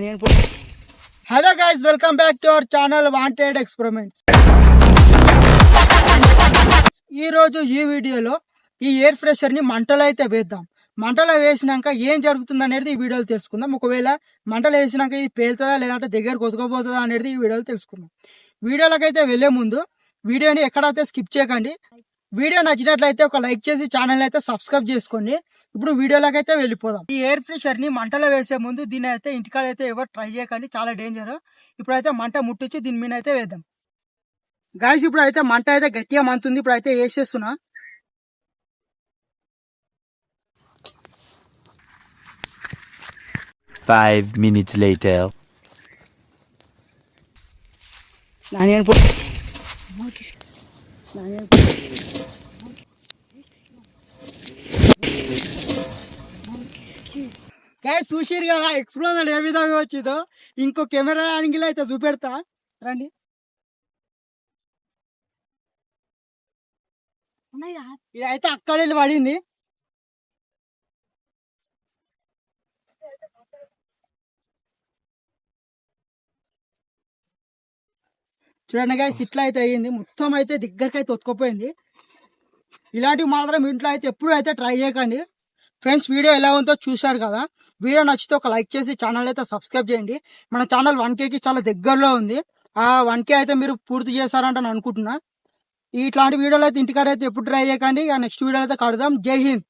Hello guys welcome back to our channel wanted experiments ఈ రోజు ఈ వీడియోలో ఈ ఎయిర్ ఫ్రెషర్ని మంటలో అయితే వేద్దాం. మంటలో వేసినాక ఏం జరుగుతుంది అనేది ఈ వీడియోలో తెలుసుకుందాం. ఒకవేళ మంటలు వేసినాక ఇది పేలుతుందా లేదంటే దగ్గర కొతుకపోతుందా అనేది ఈ వీడియోలో తెలుసుకుందాం. వీడియోలకైతే వెళ్ళే వెళ్ళే ముందు వీడియోని ఎక్కడైతే స్కిప్ చేయకండి వీడియో నచ్చినట్లయితే ఒక లైక్ చేసి ఛానల్ అయితే సబ్స్క్రైబ్ చేసుకోండి. ఇప్పుడు వీడియోలోకి అయితే వెళ్ళిపోదాం. ఈ ఎయిర్ ఫ్రెషర్ని మంటలో వేసే ముందు దీని అయితే ఇంటికాడ అయితే ఎవరు ట్రై చేయకండి. చాలా డేంజర్ ఇప్పుడైతే మంట ముట్టించి దీని మీద అయితే వేద్దాం. గాయస్ ఇప్పుడు అయితే మంట అయితే గట్టిగా మంతుంది. ఇప్పుడు అయితే వేసేస్తున్నా. నాని పో గాయస్ చూసిరు కదా ఎక్స్ప్లోజర్ ఏ విధంగా వచ్చిందో? ఇంకో కెమెరా యాంగిల్ అయితే చూపెడతా. రండి. ఇది అయితే అక్కడ వెళ్ళి పడింది. చూడండి గాయస్ ఇట్లా అయితే అయ్యింది. మొత్తం అయితే దగ్గరికి అయితే ఒత్తుకుపోయింది. ఇలాంటివి మాత్రం ఇంట్లో అయితే ఎప్పుడు అయితే ట్రై చేయకండి. ఫ్రెండ్స్ వీడియో ఎలా ఉందో చూశారు కదా? వీడియో నచ్చితే ఒక లైక్ చేసి ఛానల్ అయితే సబ్స్క్రైబ్ చేయండి. మన ఛానల్ వన్ కేకి చాలా దగ్గరలో ఉంది. ఆ వన్ కే అయితే మీరు పూర్తి చేశారంట నేను అనుకుంటున్నా. ఇట్లాంటి వీడియోలు అయితే ఇంటికాడ అయితే ఎప్పుడు ట్రై చేయకండి. నెక్స్ట్ వీడియో అయితే కడదాం. జై హింద్.